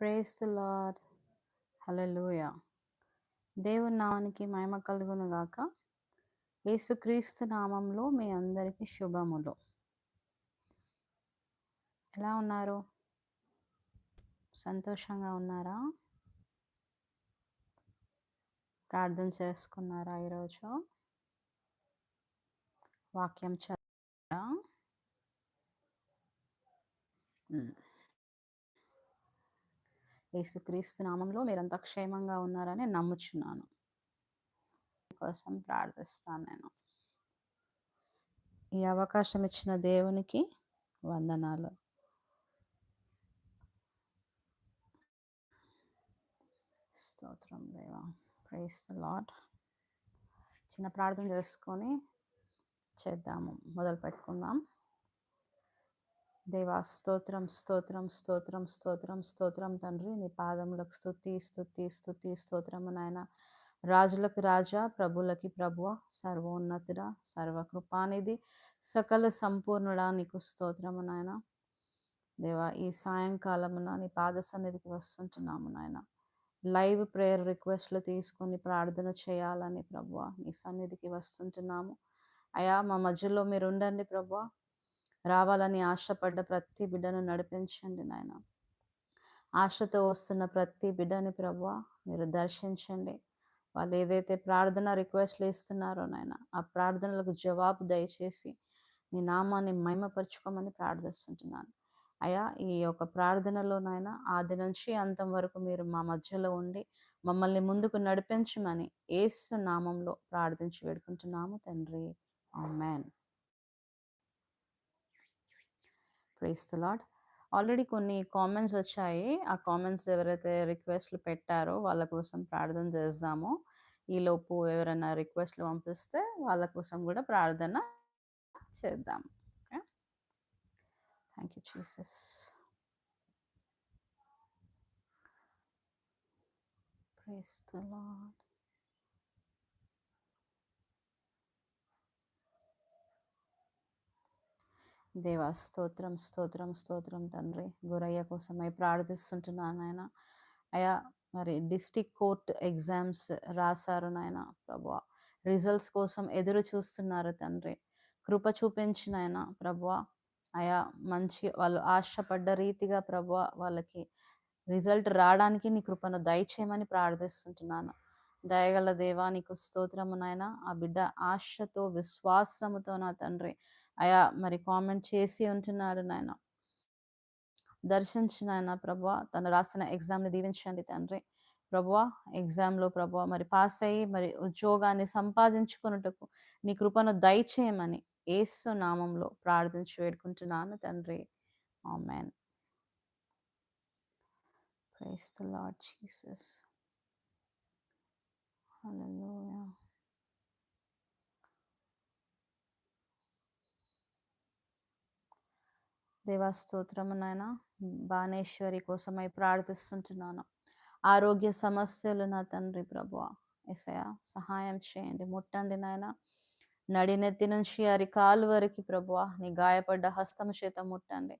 Praise the lord దేవుని నామానికి మహిమ కలుగును గాక. యేసుక్రీస్తు నామంలో మీ అందరికీ శుభములు. ఎలా ఉన్నారు? సంతోషంగా ఉన్నారా? ప్రార్థన చేసుకున్నారా ఈరోజు? వాక్యం చదివారా యేసుక్రీస్తు నామంలో మీరంతా క్షేమంగా ఉన్నారని నమ్ముచున్నాను. కోసం ప్రార్థిస్తాను నేను. ఈ అవకాశం ఇచ్చిన దేవునికి వందనాలు. స్తోత్రం దేవా. ప్రైస్ ద లాడ్ చిన్న ప్రార్థన చేసుకొని చేద్దాము. మొదలు పెట్టుకుందాం దేవా స్తోత్రం స్తోత్రం స్తోత్రం స్తోత్రం స్తోత్రం తండ్రి. నీ పాదములకు స్థుతి స్థుతి స్థుతి స్తోత్రము నాయన. రాజులకు రాజా ప్రభులకి ప్రభువ సర్వోన్నతుడ సర్వకృపానిధి సకల సంపూర్ణుడా నీకు స్తోత్రము నాయన. దేవా ఈ సాయంకాలమున నీ పాద సన్నిధికి వస్తుంటున్నాము నాయన. లైవ్ ప్రేయర్ రిక్వెస్ట్లు తీసుకొని ప్రార్థన చేయాలని ప్రభువ నీ సన్నిధికి వస్తుంటున్నాము. అయా మా మధ్యలో మీరు ఉండండి ప్రభువ. రావాలని ఆశపడ్డ ప్రతి బిడ్డను నడిపించండి నాయన. ఆశతో వస్తున్న ప్రతి బిడ్డని ప్రభువ మీరు దర్శించండి. వాళ్ళు ఏదైతే ప్రార్థన రిక్వెస్ట్లు ఇస్తున్నారో నాయన ఆ ప్రార్థనలకు జవాబు దయచేసి నీ నామాన్ని మహిమపరచుకోమని ప్రార్థిస్తుంటున్నాను. అయ్యా ఈ యొక్క ప్రార్థనలో నాయన ఆది నుంచి అంతం వరకు మీరు మా మధ్యలో ఉండి మమ్మల్ని ముందుకు నడిపించమని ఏసు నామంలో ప్రార్థించి వేడుకుంటున్నాము తండ్రి. Amen. Praise the lord already కొన్ని కామెంట్స్ వచ్చాయి. ఆ కామెంట్స్ ఎవరైతే రిక్వెస్ట్లు పెట్టారో వాళ్ళ కోసం ప్రార్థన చేద్దామో ఈలోపు ఎవరైనా రిక్వెస్ట్లు పంపిస్తే వాళ్ళ కోసం కూడా ప్రార్థన చేద్దాం. Okay? Thank you Jesus praise the lord దేవా స్తోత్రం స్తోత్రం స్తోత్రం తండ్రి. గురయ్య కోసమై ప్రార్థిస్తుంటున్నాను ఆయన అయా మరి డిస్టిక్ కోర్ట్ ఎగ్జామ్స్ రాశారు నాయన ప్రభా రిజల్ట్స్ కోసం ఎదురు చూస్తున్నారు తండ్రి. కృప చూపించిన ఆయన ప్రభా అయా మంచి వాళ్ళు ఆశపడ్డ రీతిగా ప్రభా వాళ్ళకి రిజల్ట్ రావడానికి నీ కృపను దయచేయమని ప్రార్థిస్తుంటున్నాను. దయగల దేవా నీకు స్తోత్రము నాయన. ఆ బిడ్డ ఆశతో విశ్వాసముతో నా తండ్రి. అయా మరి కామెంట్ చేసి ఉంటున్నాడు నాయన. దర్శించిన ఆయన ప్రభా తను రాసిన ఎగ్జామ్ని దీవించండి తండ్రి. ప్రభువా ఎగ్జామ్లో ప్రభా మరి పాస్ అయ్యి మరి ఉద్యోగాన్ని సంపాదించుకున్నట్టుకు నీ కృపను దయచేయమని ఏసు నామంలో ప్రార్థించి వేడుకుంటున్నాను తండ్రి. Amen. Praise the lord Jesus. Hallelujah. దేవాస్తోత్రము నాయన. బాణేశ్వరి కోసమై ప్రార్థిస్తుంటున్నాను. ఆరోగ్య సమస్యలు నా తండ్రి ప్రభు ఎసయ సహాయం చేయండి. ముట్టండి నాయన. నడినెత్తి నుంచి అరికాలు వరకు ప్రభు నీ గాయపడ్డ హస్తం చేత ముట్టండి.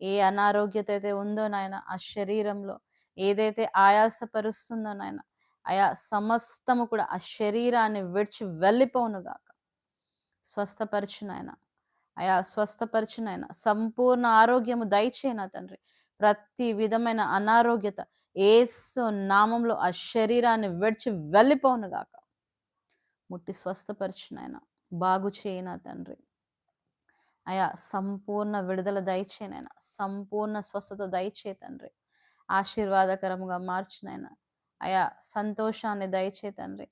ఏ అనారోగ్యత అయితే ఉందో నాయన ఆ శరీరంలో ఏదైతే ఆయాసపరుస్తుందో నాయన ఆయా సమస్తము కూడా ఆ శరీరాన్ని విడిచి వెళ్ళిపోనుగాక స్వస్థపరచునాయన అయా స్వస్థపరచునాయన సంపూర్ణ ఆరోగ్యము దయచేయన తండ్రి. ప్రతి విధమైన అనారోగ్యత ఏసు నామంలో ఆ శరీరాన్ని విడిచి వెళ్ళిపోనుగాక ముట్టి స్వస్థపరచునాయన బాగు చేయన తండ్రి. అయా సంపూర్ణ విడుదల దయచేనైనా సంపూర్ణ స్వస్థత దయచే తండ్రి. ఆశీర్వాదకరముగా మార్చునైనా అయా సంతోషాన్ని దయచే తండ్రి.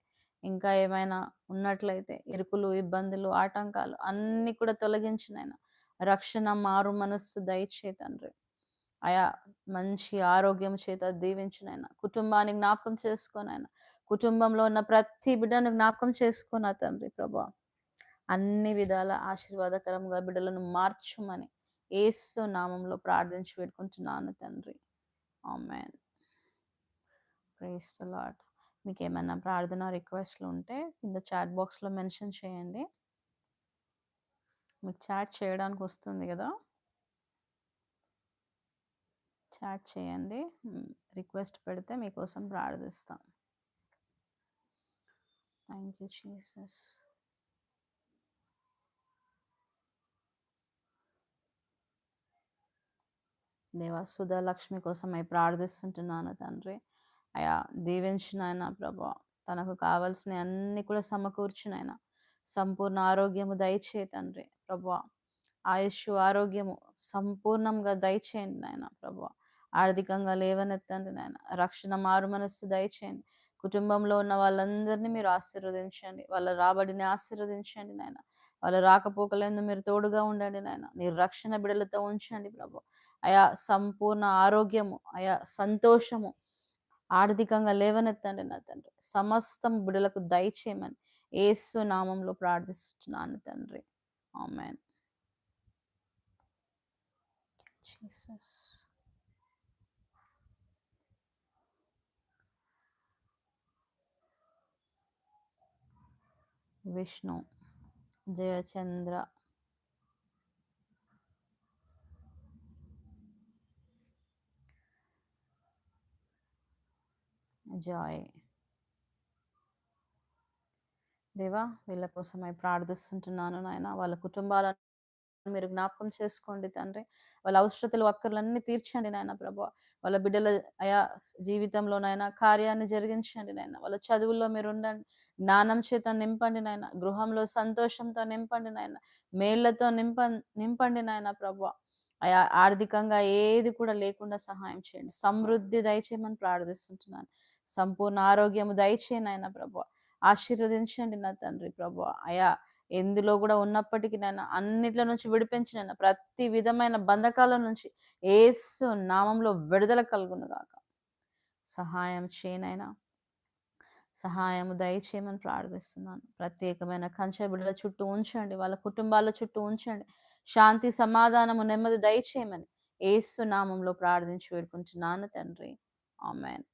ఇంకా ఏమైనా ఉన్నట్లయితే ఇరుకులు ఇబ్బందులు ఆటంకాలు అన్నీ కూడా తొలగించినైనా రక్షణ మారు మనస్సు దయచే తండ్రి. ఆయా మంచి ఆరోగ్యం చేత దీవించినైనా కుటుంబాన్ని జ్ఞాపకం చేసుకోనైనా కుటుంబంలో ఉన్న ప్రతి బిడ్డను జ్ఞాపకం చేసుకున్న తండ్రి ప్రభా. అన్ని విధాల ఆశీర్వాదకరంగా బిడ్డలను మార్చుమని ఏసు నామంలో ప్రార్థించి పెట్టుకుంటున్నాను తండ్రి. ఆమెన్. ప్రేస్ ద లాడ్ మీకు ఏమైనా ప్రార్థన రిక్వెస్ట్లు ఉంటే కింద చాట్ బాక్స్లో మెన్షన్ చేయండి. మీకు చాట్ చేయడానికి వస్తుంది కదా? చాట్ చేయండి. రిక్వెస్ట్ పెడితే మీకోసం ప్రార్థిస్తాం. Thank you Jesus. దేవా సుధా లక్ష్మి కోసమై ప్రార్థిస్తుంటున్నాను తండ్రి. అయా దీవించిన ఆయన ప్రభా. తనకు కావలసిన అన్ని కూడా సమకూర్చునైనా సంపూర్ణ ఆరోగ్యము దయచే తండ్రి ప్రభా. ఆయుష్ ఆరోగ్యము సంపూర్ణంగా దయచేయండి నాయన ప్రభా. ఆర్థికంగా లేవనెత్తండి నాయన. రక్షణ మారు మనస్సు దయచేయండి. కుటుంబంలో ఉన్న వాళ్ళందరినీ మీరు ఆశీర్వదించండి. వాళ్ళ రాబడిని ఆశీర్వదించండి నాయన. వాళ్ళ రాకపోకలందు మీరు తోడుగా ఉండండి నాయన. మీరు రక్షణ బిడలతో ఉంచండి ప్రభు. అయా సంపూర్ణ ఆరోగ్యము అయా సంతోషము ఆర్థికంగా లేవనెత్తండి నా తండ్రి. సమస్తం బిడలకు దయచేయమని ఏసు నామంలో ప్రార్థిస్తున్నాను తండ్రి. Amen. Jesus. Vishnu. Jayachandra. Joy. దేవా వీళ్ళ కోసమై ప్రార్థిస్తుంటున్నాను నాయన. వాళ్ళ కుటుంబాలను మీరు జ్ఞాపకం చేసుకోండి తండ్రి. వాళ్ళ అవసరతలు అక్కర్లన్నీ తీర్చండి నాయన ప్రభా. వాళ్ళ బిడ్డల అయా జీవితంలోనైనా కార్యాన్ని జరిగించండి నాయన. వాళ్ళ చదువుల్లో మీరు ఉండండి. జ్ఞానం చేత నింపండి నాయన. గృహంలో సంతోషంతో నింపండి నాయన. మేళ్ళతో నింప నింపండి నాయన ప్రభా. అయా ఆర్థికంగా ఏది కూడా లేకుండా సహాయం చేయండి. సమృద్ధి దయచేయమని ప్రార్థిస్తుంటున్నాను. సంపూర్ణ ఆరోగ్యము దయచేయను ఆయన ప్రభు ఆశీర్వదించండి నా తండ్రి ప్రభు అయా ఎందులో కూడా ఉన్నప్పటికీ నేను అన్నిట్ల నుంచి విడిపించిన ప్రతి విధమైన బంధకాల నుంచి ఏసు నామంలో విడుదల కలుగును గాక. సహాయం చేయనైనా సహాయము దయచేయమని ప్రార్థిస్తున్నాను. ప్రత్యేకమైన కంచె బిడ్డల చుట్టూ ఉంచండి వాళ్ళ కుటుంబాల చుట్టూ ఉంచండి. శాంతి సమాధానము నెమ్మది దయచేయమని ఏసు నామంలో ప్రార్థించి వేడుకుంటున్నాను తండ్రి. ఆమెన్.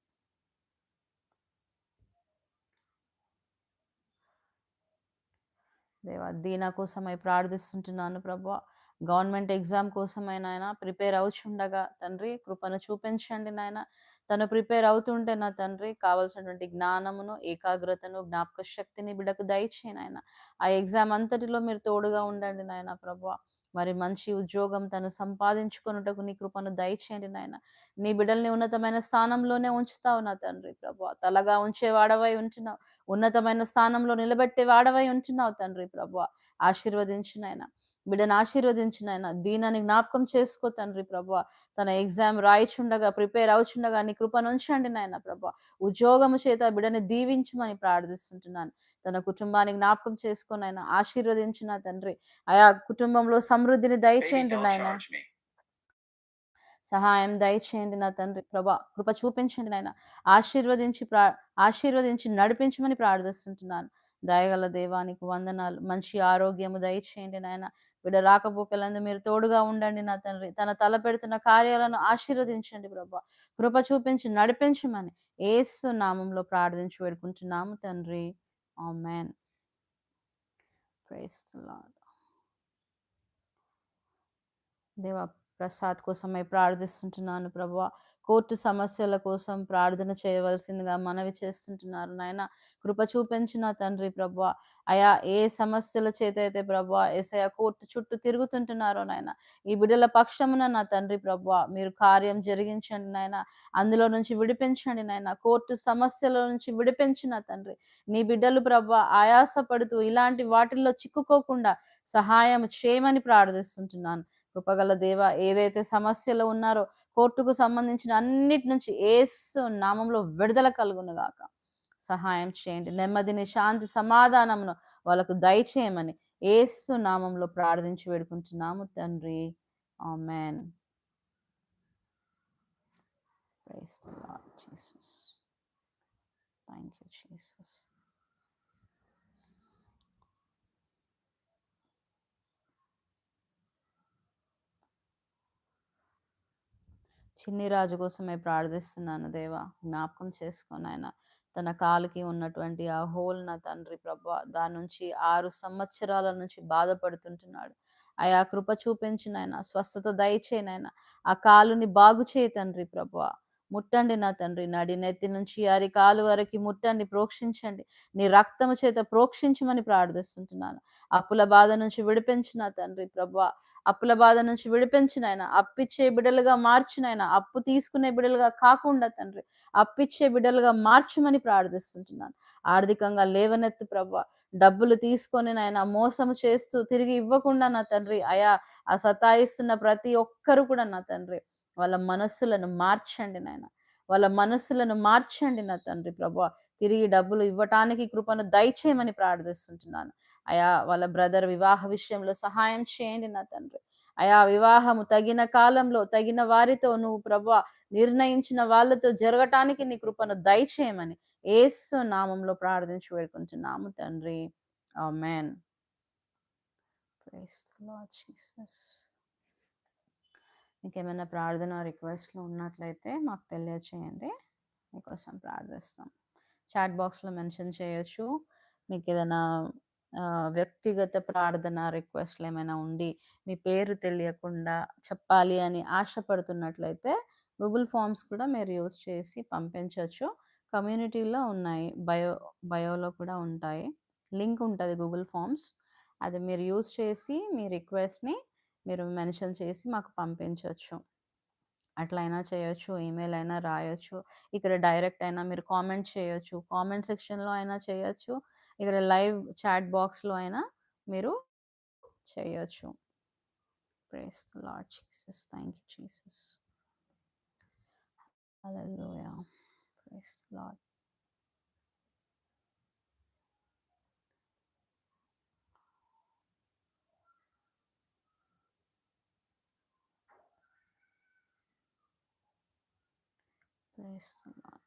దేవా దీనా కోసమై ప్రార్థిస్తుంటున్నాను ప్రభు. గవర్నమెంట్ ఎగ్జామ్ కోసమై నాయన ప్రిపేర్ అవుచుండగా తండ్రి కృపను చూపించండి నాయన. తను ప్రిపేర్ అవుతుంటే నా తండ్రి కావలసినటువంటి జ్ఞానమును ఏకాగ్రతను జ్ఞాపక శక్తిని బిడకు దయచే నాయన. ఆ ఎగ్జామ్ అంతటిలో మీరు తోడుగా ఉండండి నాయన ప్రభు. మరి మంచి ఉద్యోగం తను సంపాదించుకున్నటకు నీ కృపను దయచేయండి నాయన. నీ బిడ్డల్ని ఉన్నతమైన స్థానంలోనే ఉంచుతావు నా తండ్రి ప్రభు. తలగా ఉంచే వాడవై ఉంటున్నావు. ఉన్నతమైన స్థానంలో నిలబెట్టే వాడవై ఉంటున్నావు తండ్రి ప్రభు. ఆశీర్వదించినాయన బిడ్డను ఆశీర్వదించిన ఆయన. దీనాన్ని జ్ఞాపకం చేసుకో తండ్రి ప్రభు. తన ఎగ్జామ్ రాయిచుండగా ప్రిపేర్ అవుచుండగా నీ కృపను ఉంచండి నాయన ప్రభు. ఉద్యోగము చేత బిడ్డని దీవించమని ప్రార్థిస్తుంటున్నాను. తన కుటుంబాన్ని జ్ఞాపకం చేసుకొని ఆయన ఆశీర్వదించిన తండ్రి. ఆయా కుటుంబంలో సమృద్ధిని దయచేయండి నాయన. సహాయం దయచేయండి నా తండ్రి ప్రభా. కృప చూపించండి నాయన. ఆశీర్వదించి ప్రా ఆశీర్వదించి నడిపించమని ప్రార్థిస్తుంటున్నాను. దయగల దేవానికి వందనాలు. మంచి ఆరోగ్యము దయచేయండి నాయన. బిడ్డ రాకపోకలందు మీరు తోడుగా ఉండండి నా తండ్రి. తన తల పెడుతున్న కార్యాలను ఆశీర్వదించండి ప్రభా. కృప చూపించి నడిపించమని ఏసు నామంలో ప్రార్థించి పెడుకుంటున్నాము తండ్రి. ఆమెన్. ప్రైస్ దేవా ప్రసాద్ కోసమై ప్రార్థిస్తుంటున్నాను ప్రభు. కోర్టు సమస్యల కోసం ప్రార్థన చేయవలసిందిగా మనవి చేస్తుంటున్నారు నాయన. కృప చూపించిన తండ్రి ప్రభు. అయా ఏ సమస్యల చేత అయితే ప్రభు ఏసయ కోర్టు చుట్టూ తిరుగుతుంటున్నారో నాయన. ఈ బిడ్డల పక్షమున నా తండ్రి ప్రభు మీరు కార్యం జరిగించండి నాయన. అందులో నుంచి విడిపించండి నాయన. కోర్టు సమస్యల నుంచి విడిపించిన తండ్రి. నీ బిడ్డలు ప్రభు ఆయాసపడుతూ ఇలాంటి వాటిల్లో చిక్కుకోకుండా సహాయం చేయమని ప్రార్థిస్తుంటున్నాను. కృపగల దేవ ఏదైతే సమస్యలు ఉన్నారో కోర్టుకు సంబంధించిన అన్నిటి నుంచి ఏసు నామంలో విడుదల కలుగునుగాక సహాయం చేయండి. నెమ్మదిని శాంతి సమాధానమును వాళ్ళకు దయచేయమని ఏసు నామంలో ప్రార్థించి వేడుకుంటున్నాము తండ్రి. Amen. Thank you Jesus. Chinni Raju కోసమే ప్రార్థిస్తున్నాను దేవా జ్ఞాపకం చేసుకొని ఆయన తన కాలుకి ఉన్నటువంటి ఆ హోల్ నా తండ్రి ప్రభా దాని నుంచి ఆరు సంవత్సరాల నుంచి బాధపడుతుంటున్నాడు. ఆయా కృప చూపించినైనా స్వస్థత దయచేనైనా ఆ కాలుని బాగు చేయి తండ్రి ప్రభా. ముట్టండి నా తండ్రి నడి నెత్తి నుంచి అరి కాలు వరకు ముట్టండి ప్రోక్షించండి. నీ రక్తము చేత ప్రోక్షించమని ప్రార్థిస్తుంటున్నాను. అప్పుల బాధ నుంచి విడిపించిన తండ్రి ప్రభా. అప్పుల బాధ నుంచి విడిపించినైనా అప్పిచ్చే బిడలుగా ఆయన అప్పు తీసుకునే బిడలుగా కాకుండా తండ్రి అప్పిచ్చే బిడ్డలుగా మార్చమని ప్రార్థిస్తుంటున్నాను. ఆర్థికంగా లేవనెత్తు ప్రభా. డబ్బులు తీసుకొని నాయన మోసము చేస్తూ తిరిగి ఇవ్వకుండా నా తండ్రి. అయా ఆ సతాయిస్తున్న ప్రతి ఒక్కరు కూడా నా తండ్రి. వాళ్ళ మనస్సులను మార్చండి నాయన. వాళ్ళ మనస్సులను మార్చండి నా తండ్రి ప్రభు. తిరిగి డబ్బులు ఇవ్వటానికి కృపను దయచేయమని ప్రార్థిస్తుంటున్నాను. అయా వాళ్ళ బ్రదర్ వివాహ విషయంలో సహాయం చేయండి నా తండ్రి. అయా వివాహము తగిన కాలంలో తగిన వారితో నువ్వు ప్రభా నిర్ణయించిన వాళ్ళతో జరగటానికి నీ కృపను దయచేయమని ఏసు నామంలో ప్రార్థించి వేడుకుంటున్నాము తండ్రి. Amen. Praise the Lord Jesus. ఇంకేమైనా ప్రార్థన రిక్వెస్ట్లు ఉన్నట్లయితే మాకు తెలియచేయండి. మీకోసం ప్రార్థిస్తాం. చాట్ బాక్స్లో మెన్షన్ చేయొచ్చు. మీకు ఏదైనా వ్యక్తిగత ప్రార్థన రిక్వెస్ట్లు ఏమైనా ఉండి మీ పేరు తెలియకుండా చెప్పాలి అని ఆశపడుతున్నట్లయితే గూగుల్ ఫామ్స్ కూడా మీరు యూస్ చేసి పంపించవచ్చు కమ్యూనిటీలో ఉన్నాయి. బయో బయోలో కూడా ఉంటాయి. లింక్ ఉంటుంది గూగుల్ ఫామ్స్. అది మీరు యూస్ చేసి మీ రిక్వెస్ట్ని మీరు మెన్షన్ చేసి మాకు పంపించవచ్చు అట్లయినా చేయొచ్చు ఈమెయిల్ అయినా రాయొచ్చు. ఇక్కడ డైరెక్ట్ అయినా మీరు కామెంట్ చేయొచ్చు. కామెంట్ సెక్షన్లో అయినా చేయొచ్చు. ఇక్కడ లైవ్ చాట్ బాక్స్లో అయినా మీరు చేయొచ్చు. Praise lord lord Jesus. Thank you Jesus. Hallelujah. Praise lord lord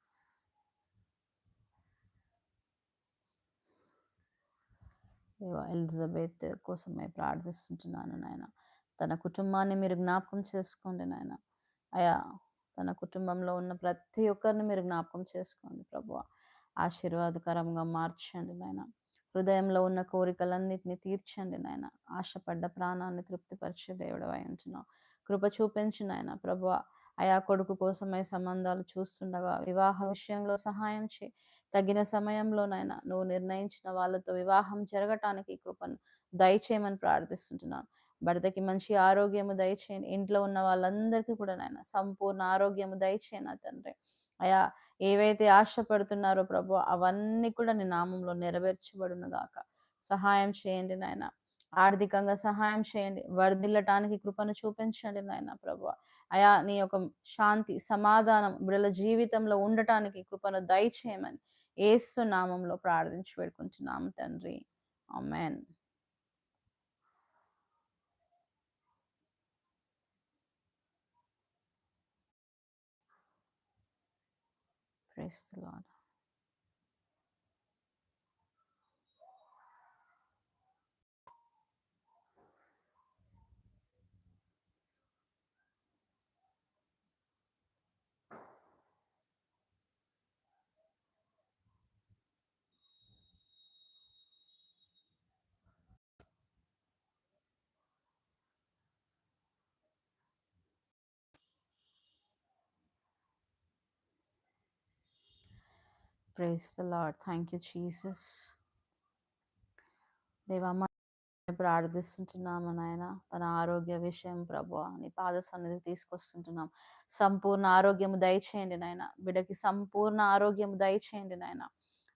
దేవా ఎలిజబెత్ కోసమే ప్రార్థిస్తుంటున్నాను నాయన. తన కుటుంబాన్ని మీరు జ్ఞాపకం చేసుకోండి నాయన. అయా తన కుటుంబంలో ఉన్న ప్రతి ఒక్కరిని మీరు జ్ఞాపకం చేసుకోండి ప్రభు ఆశీర్వాదకరంగా మార్చండి నాయన. హృదయంలో ఉన్న కోరికలన్నిటిని తీర్చండి నాయన. ఆశపడ్డ ప్రాణాన్ని తృప్తిపరిచే దేవుడు అయి ఉంటున్నావు. కృప చూపించిన నాయన ప్రభు అయా కొడుకు కోసమై సంబంధాలు చూస్తుండగా వివాహ విషయంలో సహాయం చేయి తగిన సమయంలోనైనా నువ్వు నిర్ణయించిన వాళ్ళతో వివాహం జరగటానికి కృపను దయచేయమని ప్రార్థిస్తుంటున్నాను. భర్తకి మంచి ఆరోగ్యము దయచేయండి. ఇంట్లో ఉన్న వాళ్ళందరికీ కూడా నాయన సంపూర్ణ ఆరోగ్యము దయచేయను తండ్రి. అయా ఏవైతే ఆశపడుతున్నారో ప్రభు అవన్నీ కూడా నీ నామంలో నెరవేర్చబడును గాక. సహాయం చేయండి నాయన. ఆర్థికంగా సహాయం చేయండి. వర్ధిల్లటానికి కృపను చూపించండి నాయన ప్రభు. అయా నీ యొక్క శాంతి సమాధానం బిడల జీవితంలో ఉండటానికి కృపను దయచేయమని ఏసు నామంలో ప్రార్థించి పెడుకుంటున్నాము తండ్రి. Amen Praise the Lord. Praise the thank you Jesus Jesus. దేవా ప్రార్థిస్తుంటున్నాము నాయన. తన ఆరోగ్య విషయం ప్రభు నీ పాద సన్నిధికి తీసుకొస్తుంటున్నాం. సంపూర్ణ ఆరోగ్యము దయచేయండి నాయన. బిడ్డకి సంపూర్ణ ఆరోగ్యము దయచేయండి నాయన.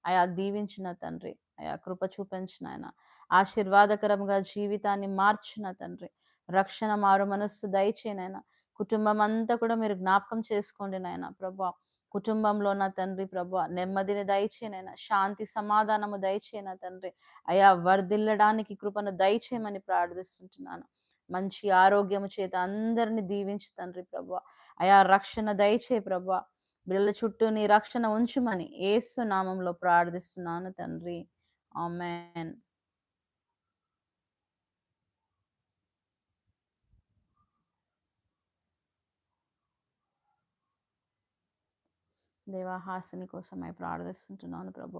అయా దీవించిన తండ్రి. అయా కృప చూపించిన ఆయన ఆశీర్వాదకరంగా జీవితాన్ని మార్చిన తండ్రి. రక్షణ మారు మనస్సు దయచేయనైనా కుటుంబం అంతా కూడా మీరు జ్ఞాపకం చేసుకోండి నాయన ప్రభా. కుటుంబంలో నా తండ్రి ప్రభు నెమ్మదిని దయచేనైనా శాంతి సమాధానము దయచేయన తండ్రి? అయా వర్ధిల్లడానికి కృపను దయచేయమని ప్రార్థిస్తుంటున్నాను. మంచి ఆరోగ్యము చేత అందరిని దీవించు తండ్రి ప్రభు. అయా రక్షణ దయచే ప్రభు. బిళ్ళ చుట్టూ నీ రక్షణ ఉంచుమని ఏసు నామంలో ప్రార్థిస్తున్నాను తండ్రి. ఆమెన్. దేవా హాసిని కోసమై ప్రార్థిస్తుంటున్నాను ప్రభు.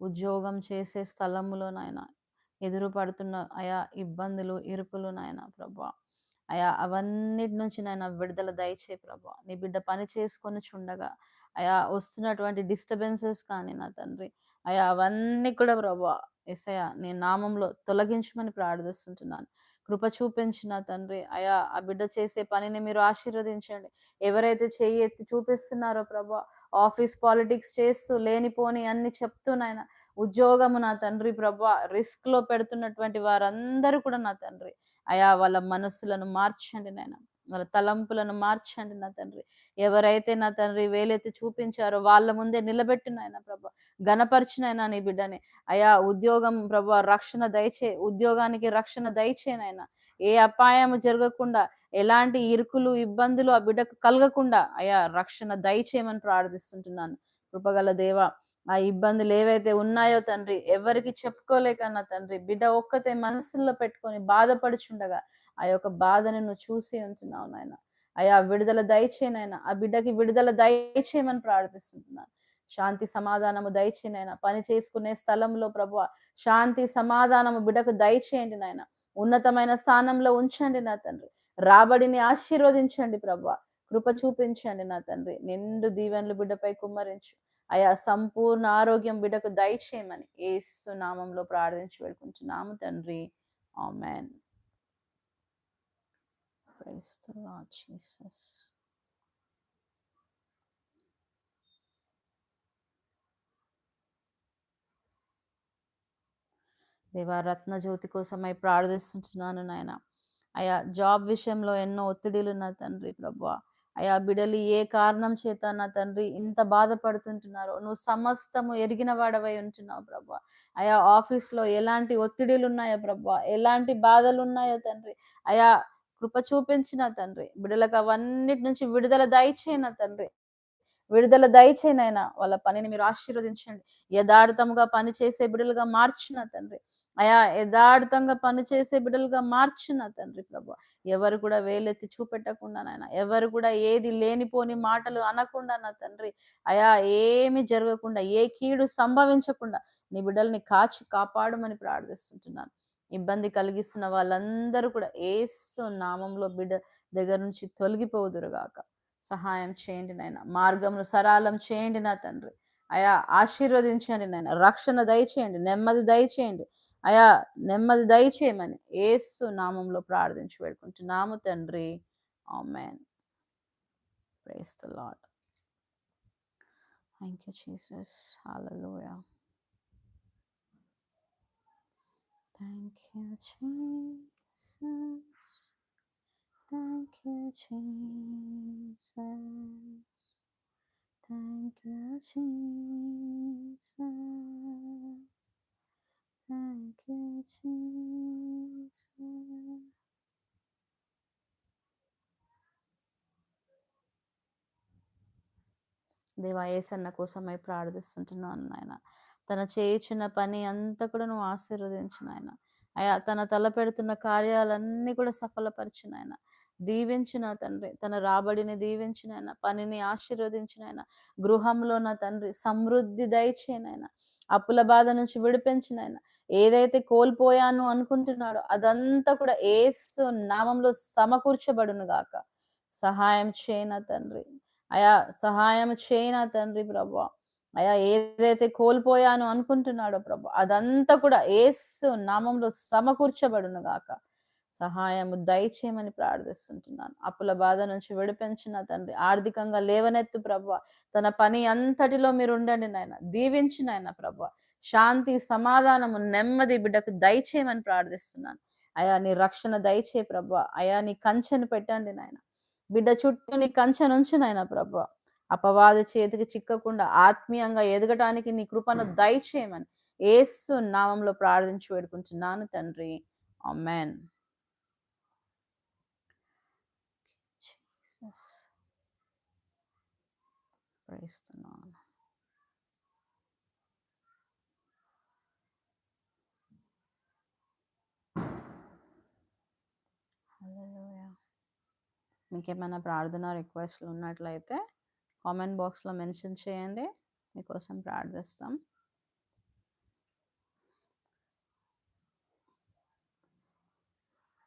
ఉద్యోగం చేసే స్థలములో నాయన ఎదురు పడుతున్న ఆయా ఇబ్బందులు ఇరుకులు నాయన ప్రభా. అయా అవన్నిటి నుంచి నాయన విడుదల దయచే ప్రభా. నీ బిడ్డ పని చేసుకొని చుండగా అయా వస్తున్నటువంటి డిస్టర్బెన్సెస్ కానీ నా తండ్రి అయా అవన్నీ కూడా ప్రభా. ఎసయ నీ నామంలో తొలగించమని ప్రార్థిస్తుంటున్నాను. కృప చూపించిన తండ్రి. అయా ఆ బిడ్డ చేసే పనిని మీరు ఆశీర్వదించండి. ఎవరైతే చేయి ఎత్తి చూపిస్తున్నారో ప్రభా ఆఫీస్ పాలిటిక్స్ చేస్తూ లేనిపోని అన్ని చెప్తూ నాయన ఉద్యోగము నా తండ్రి ప్రభా రిస్క్లో పెడుతున్నటువంటి వారందరూ కూడా నా తండ్రి. అయా వాళ్ళ మనస్సులను మార్చండి నాయన. వాళ్ళ తలంపులను మార్చండి నా తండ్రి. ఎవరైతే నా తండ్రి వేలైతే చూపించారో వాళ్ళ ముందే నిలబెట్టినాయన ప్రభా. గణపరిచినైనా నీ బిడ్డని. అయా ఉద్యోగం ప్రభా రక్షణ దయచే ఉద్యోగానికి రక్షణ దయచేనైనా ఏ అపాయము జరగకుండా ఎలాంటి ఇరుకులు ఇబ్బందులు ఆ బిడ్డకు కలగకుండా అయా రక్షణ దయచేయమని ప్రార్థిస్తుంటున్నాను. కృపగల దేవ ఆ ఇబ్బందులు ఏవైతే ఉన్నాయో తండ్రి ఎవరికి చెప్పుకోలేకన్నా తండ్రి బిడ్డ ఒక్కతే మనసులో పెట్టుకొని బాధపడుచుండగా ఆ యొక్క బాధను నువ్వు చూసి ఉంటున్నావు నాయన. అయ్యా విడుదల దయచేనైనా ఆ బిడ్డకి విడుదల దయచేయమని ప్రార్థిస్తున్నాను శాంతి సమాధానము దయచేనైనా పని చేసుకునే స్థలంలో ప్రభు శాంతి సమాధానము బిడ్డకు దయచేయండి నాయన. ఉన్నతమైన స్థానంలో ఉంచండి నా తండ్రి. రాబడిని ఆశీర్వదించండి ప్రభు కృప చూపించండి నా తండ్రి. నిండు దీవెనలు బిడ్డపై కుమ్మరించు. అయా సంపూర్ణ ఆరోగ్యం బిడ్డకు దయచేయమని ఏసు నామంలో ప్రార్థించి పెడుకుంటున్నాము తండ్రి. ఆమెన్. Praise దేవా రత్న జ్యోతి కోసమై ప్రార్థిస్తుంటున్నాను నాయన. అయా జాబ్ విషయంలో ఎన్నో ఒత్తిడిలు నా తండ్రి ప్రభా. అయా బిడలి ఏ కారణం చేత నా తండ్రి ఇంత బాధపడుతుంటున్నారో నువ్వు సమస్తము ఎరిగిన వాడవై ఉంటున్నావు ప్రభా. అయా ఆఫీస్లో ఎలాంటి ఒత్తిడిలు ఉన్నాయో ప్రభా ఎలాంటి బాధలు ఉన్నాయో తండ్రి. అయా కృప చూపించిన తండ్రి బిడలకు అవన్నిటి నుంచి విడుదల దయచేయన తండ్రి. విడుదల దయచేనైనా వాళ్ళ పనిని మీరు ఆశీర్వదించండి. యథార్థముగా పనిచేసే బిడ్డలుగా మార్చిన తండ్రి. అయా యథార్థంగా పనిచేసే బిడ్డలుగా మార్చిన తండ్రి ప్రభు. ఎవరు కూడా వేలెత్తి చూపెట్టకుండా నాయన ఎవరు కూడా ఏది లేనిపోని మాటలు అనకుండా నా తండ్రి. అయా ఏమి జరగకుండా ఏ కీడు సంభవించకుండా నీ బిడ్డల్ని కాచి కాపాడమని ప్రార్థిస్తుంటున్నాను. ఇబ్బంది కలిగిస్తున్న వాళ్ళందరూ కూడా ఏసు నామంలో బిడ్డ దగ్గర నుంచి తొలగిపోదురుగాక. సహాయం చేయండి నాయన. మార్గంను సరాలం చేయండి నా తండ్రి. అయా ఆశీర్వదించండి నాయన. రక్షణ దయచేయండి నెమ్మది దయచేయండి. అయా నెమ్మది దయచేయమని ఏసు నామంలో ప్రార్థించి పెడుకుంటున్నాము తండ్రి. Amen. Praise the lord thank you Jesus. Hallelujah thank you Jesus. Thank you, Jesus. Thank you, Jesus. Thank you, Jesus. దేవా ఏసన్న కోసమై ప్రార్థిస్తుంటున్నాను నాయన తన చేయుచున్న పని అంతా కూడా నువ్వు ఆశీర్వదించిన నాయన అయా తన తల పెడుతున్న కార్యాలన్నీ కూడా సఫలపరిచిన ఆయన దీవించిన తండ్రి తన రాబడిని దీవించిన ఆయన పనిని ఆశీర్వదించిన ఆయన గృహంలో నా తండ్రి సమృద్ధి దయచేయనైన అప్పుల బాధ నుంచి విడిపించిన ఆయన ఏదైతే కోల్పోయాను అనుకుంటున్నాడో అదంతా కూడా ఏసు నామంలో సమకూర్చబడును గాక. సహాయం చేయన తండ్రి. అయా సహాయం చేయన తండ్రి ప్రభా. అయా ఏదైతే కోల్పోయాను అనుకుంటున్నాడో ప్రభు అదంతా కూడా ఏసు నామంలో సమకూర్చబడును గాక. సహాయము దయచేయమని ప్రార్థిస్తుంటున్నాను. అప్పుల బాధ నుంచి విడిపించిన తండ్రి ఆర్థికంగా లేవనెత్తు ప్రభు తన పని అంతటిలో మీరు ఉండండి నాయన. దీవించిన ఆయన ప్రభు శాంతి సమాధానము నెమ్మది బిడ్డకు దయచేయమని ప్రార్థిస్తున్నాను. అయా నీ రక్షణ దయచే ప్రభు అయా నీ కంచెను పెట్టండి నాయన. బిడ్డ చుట్టూ నీ కంచెను నాయన ప్రభు అపవాద చేతికి చిక్కకుండా ఆత్మీయంగా ఎదగటానికి నీ కృపను దయచేయమని ఏసు నామంలో ప్రార్థించి వేడుకుంటున్నాను తండ్రి. అమెన్ ప్రేస్తున్నాను మీకేమైనా ప్రార్థన రిక్వెస్ట్లు ఉన్నట్లయితే కామెంట్ బాక్స్లో మెన్షన్ చేయండి. మీకోసం ప్రార్థిస్తాం.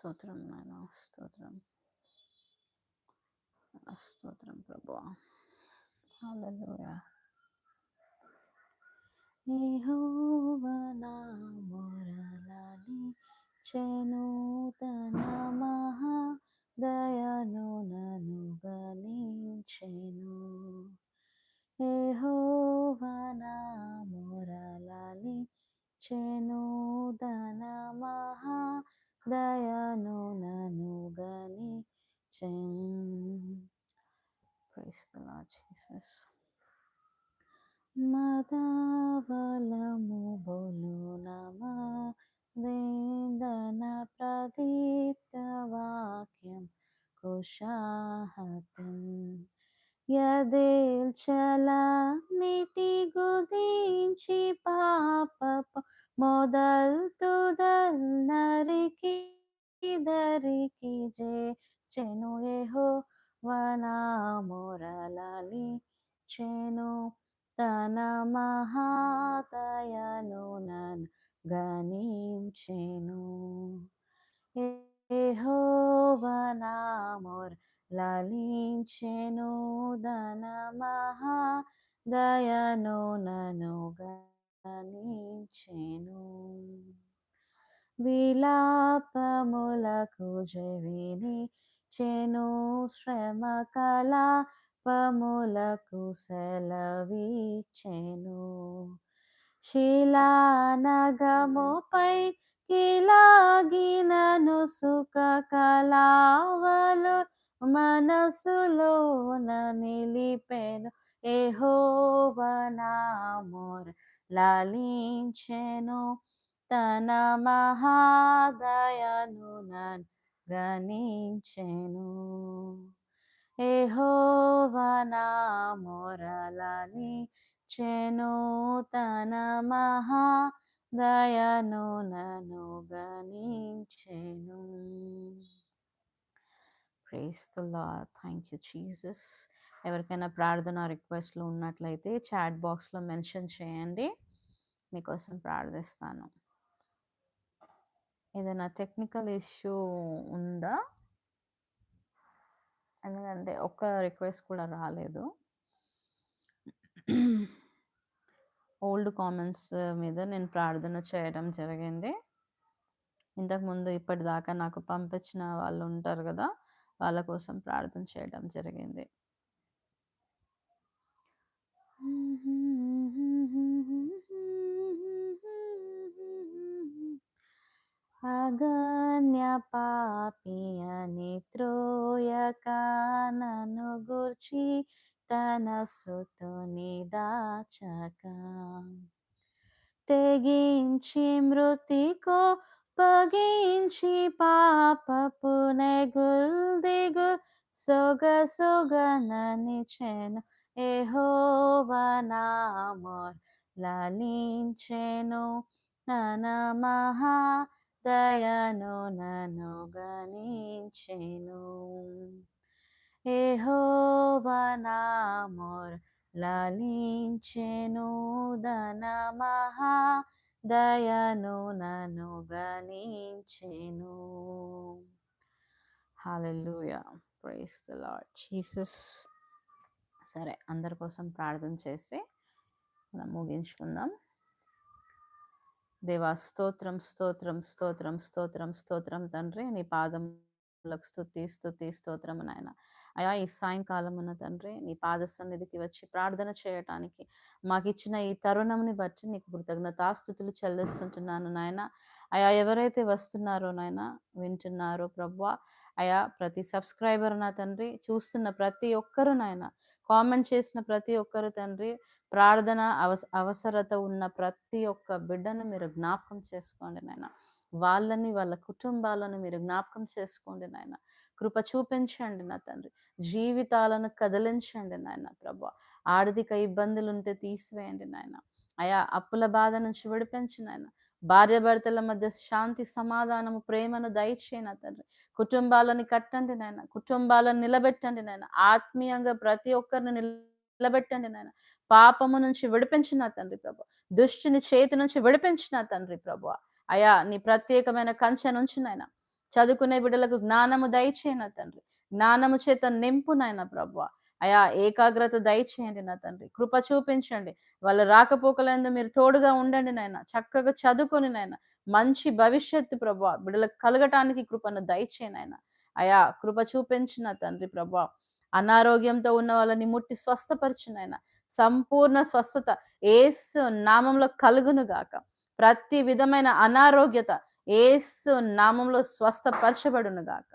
స్తోత్రం నాయన స్తోత్రం స్తోత్రం ప్రభు హల్లెలూయా యెహోవా నా చెను తన మహా దయను నను గణించెను యెహోవా నా మొరలని చెను తన మహా దయను నను గణించెను Praise the Lord Jesus. మదాబలము బొలు నమ వేదన ప్రదీప్త వాక్యం కుషాహతం యదేల్చల నిటి గుదించి పాపపు మొదల్ తుదల్ నరికి దరికి జే చెను ఏహో వనా మొరలలి చెను తన మహాతయను నన్ గణించెను ఏహో ఏహోవనామోర్ లలించెను దన మహాదయను నను గణించెను. విలాపములకు జవిని చెను శ్రమ కళా పములకు సెలవిచ్చెను శిలానగముపై కిలాగినను సుఖ కళావలు మనసులోన నిలిపెను. ఏహోవనామోర్ లాలించెను. తన మహాదయను నన్ గణించెను. ఏహోవనా చెను తన మహా దయను నను గణించెను. Praise the lord thank you Jesus ఎవరికైనా ప్రార్థన రిక్వెస్ట్లు ఉన్నట్లయితే చాట్ బాక్స్లో మెన్షన్ చేయండి. మీకోసం ప్రార్థిస్తాను. ఏదైనా టెక్నికల్ ఇష్యూ ఉందా? ఎందుకంటే ఒక్క రిక్వెస్ట్ కూడా రాలేదు. ఓల్డ్ కామెంట్స్ మీద నేను ప్రార్థన చేయడం జరిగింది. ఇంతకుముందు ఇప్పటిదాకా నాకు పంపించిన వాళ్ళు ఉంటారు కదా వాళ్ళ కోసం ప్రార్థన చేయడం జరిగింది. అగన్య పాపి అని త్రోయకానను గుర్చి తన సుతుని దాచక. తెగించి మృతికో అప్పగించి పాపపు నెగుల్ దిగు. సొగ సొగనని చెను ఏహోవనామోర్ లలించెను. నన మహా దయను నను గణించెను. ఏహోవనామోర్ లలించెను దన మహా దయను నను గణించెను. Hallelujah. Praise the lord Jesus. సరే అందరి కోసం ప్రార్థన చేసి మనం ముగించుకుందాం. దేవా స్తోత్రం స్తోత్రం స్తోత్రం స్తోత్రం స్తోత్రం తండ్రి నీ పాదం స్థుతి స్తుతి స్తుతి నాయన. అయా ఈ సాయంకాలమున తండ్రి నీ పాద సన్నిధికి వచ్చి ప్రార్థన చేయటానికి మాకు ఇచ్చిన ఈ తరుణంని బట్టి నీకు కృతజ్ఞతాస్థుతులు చెల్లిస్తుంటున్నాను నాయన. అయా ఎవరైతే వస్తున్నారో నాయన వింటున్నారో ప్రభు అయా ప్రతి సబ్స్క్రైబర్ నా తండ్రి చూస్తున్న ప్రతి ఒక్కరు నాయన కామెంట్ చేసిన ప్రతి ఒక్కరు తండ్రి ప్రార్థన అవస అవసరత ఉన్న ప్రతి ఒక్క బిడ్డను మీరు జ్ఞాపకం చేసుకోండి నాయన. వాళ్ళని వాళ్ళ కుటుంబాలను మీరు జ్ఞాపకం చేసుకోండి నాయన. కృప చూపించండి నా తండ్రి. జీవితాలను కదిలించండి నాయన ప్రభా. ఆర్థిక ఇబ్బందులు ఉంటే తీసివేయండి నాయన. అయా అప్పుల బాధ నుంచి విడిపించి నాయన. భార్యభర్తల మధ్య శాంతి సమాధానము ప్రేమను దయచేయన తండ్రి. కుటుంబాలను కట్టండి నాయన. కుటుంబాలను నిలబెట్టండి నాయన. ఆత్మీయంగా ప్రతి ఒక్కరిని నిలబెట్టండి నాయన. పాపము నుంచి విడిపించిన తండ్రి ప్రభు. దుష్టిని చేతి నుంచి విడిపించిన తండ్రి ప్రభు. అయా నీ ప్రత్యేకమైన కంచె నుంచి నాయన చదువుకునే బిడ్డలకు జ్ఞానము దయచేయన తండ్రి. జ్ఞానము చేత నింపు నాయన ప్రభు అయా ఏకాగ్రత దయచేయండి నా తండ్రి. కృప చూపించండి. వాళ్ళ రాకపోకలందు మీరు తోడుగా ఉండండి నాయన. చక్కగా చదువుకొని నాయన. మంచి భవిష్యత్తు ప్రభు బిడ్డలకు కలగటానికి కృపను దయచేయనాయన అయా కృప చూపించిన తండ్రి ప్రభా అనారోగ్యంతో ఉన్న వాళ్ళని ముట్టి స్వస్థపరిచినైనా సంపూర్ణ స్వస్థత. ఏసు నామంలో కలుగును గాక. ప్రతి విధమైన అనారోగ్యత ఏసు నామంలో స్వస్థపరచబడును గాక.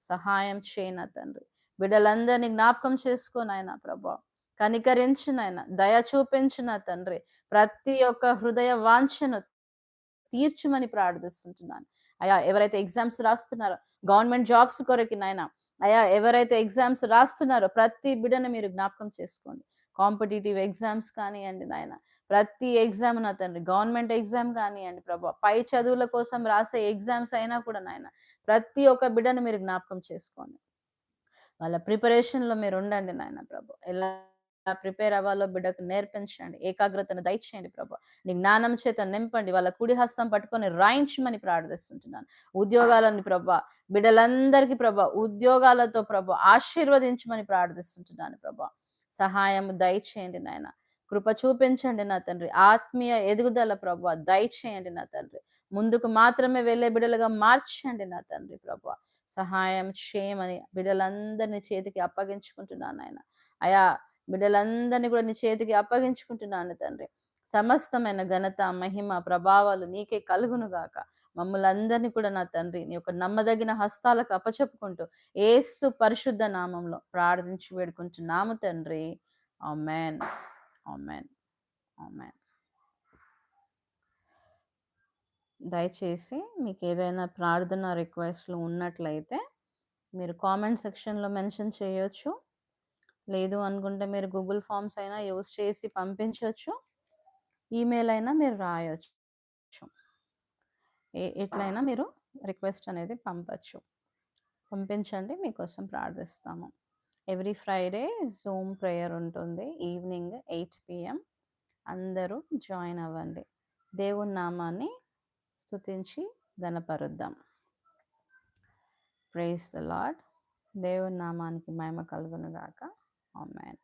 సహాయం చేయన తండ్రి. బిడ్డలందరినీ జ్ఞాపకం చేసుకోను ఆయన ప్రభా. కనికరించిన ఆయన దయ చూపించిన తండ్రి. ప్రతి ఒక్క హృదయ వాంఛను తీర్చమని ప్రార్థిస్తుంటున్నాను. అయా ఎవరైతే ఎగ్జామ్స్ రాస్తున్నారో గవర్నమెంట్ జాబ్స్ కొరకి నాయన. అయా ఎవరైతే ఎగ్జామ్స్ రాస్తున్నారో ప్రతి బిడ్డను మీరు జ్ఞాపకం చేసుకోండి. కాంపిటేటివ్ ఎగ్జామ్స్ కానివ్వండి నాయన. ప్రతి ఎగ్జామ్ నా తండ్రి గవర్నమెంట్ ఎగ్జామ్ కానివ్వండి ప్రభా. పై చదువుల కోసం రాసే ఎగ్జామ్స్ అయినా కూడా నాయన ప్రతి ఒక్క బిడ్డను మీరు జ్ఞాపకం చేసుకోండి. వాళ్ళ ప్రిపరేషన్లో మీరు ఉండండి నాయన ప్రభు. ఎలా ప్రిపేర్ అవ్వాలో బిడ్డకు నేర్పించండి ఏకాగ్రతను దయచేయండి ప్రభు. నీ జ్ఞానం చేత నింపండి వాళ్ళ కుడి హస్తం పట్టుకొని రాయించమని ప్రార్థిస్తుంటున్నాను. ఉద్యోగాలని ప్రభా బిడ్డలందరికీ ప్రభా ఉద్యోగాలతో ప్రభా ఆశీర్వదించమని ప్రార్థిస్తుంటున్నాను ప్రభా. సహాయం దయచేయండి నాయన. కృప చూపించండి నా తండ్రి. ఆత్మీయ ఎదుగుదల ప్రభు దయచేయండి నా తండ్రి. ముందుకు మాత్రమే వెళ్ళే బిడలుగా మార్చండి నా తండ్రి ప్రభు సహాయం చేయమని బిడ్డలందరినీ చేతికి అప్పగించుకుంటున్నాను ఆయన అయా బిడ్డలందరినీ కూడా నీ చేతికి అప్పగించుకుంటున్నాను తండ్రి. సమస్తమైన ఘనత మహిమ ప్రభావాలు నీకే కలుగునుగాక మమ్మల్ని అందరినీ కూడా నా తండ్రి నీ యొక్క నమ్మదగిన హస్తాలకు అప్పచెప్పుకుంటూ ఏసు పరిశుద్ధ నామంలో ప్రార్థించి వేడుకుంటున్నాము తండ్రి. ఆమెన్. ఆమెన్. ఆమెన్. దయచేసి మీకు ఏదైనా ప్రార్థన రిక్వెస్ట్లు ఉన్నట్లయితే మీరు కామెంట్ సెక్షన్లో మెన్షన్ చేయొచ్చు. లేదు అనుకుంటే మీరు గూగుల్ ఫామ్స్ అయినా యూస్ చేసి పంపించవచ్చు ఈమెయిల్ అయినా మీరు రాయొచ్చు. ఎట్లయినా మీరు రిక్వెస్ట్ అనేది పంపచ్చు. పంపించండి మీకోసం ప్రార్థిస్తాము. ఎవ్రీ ఫ్రైడే జూమ్ ప్రేయర్ ఉంటుంది. Evening eight PM. అందరూ జాయిన్ అవ్వండి. దేవుని నామాన్ని స్తుతించి గనపరుద్దాం ప్రేస్ ద లాడ్ దేవుని నామానికి మహిమ కలుగును గాక. ఆమెన్.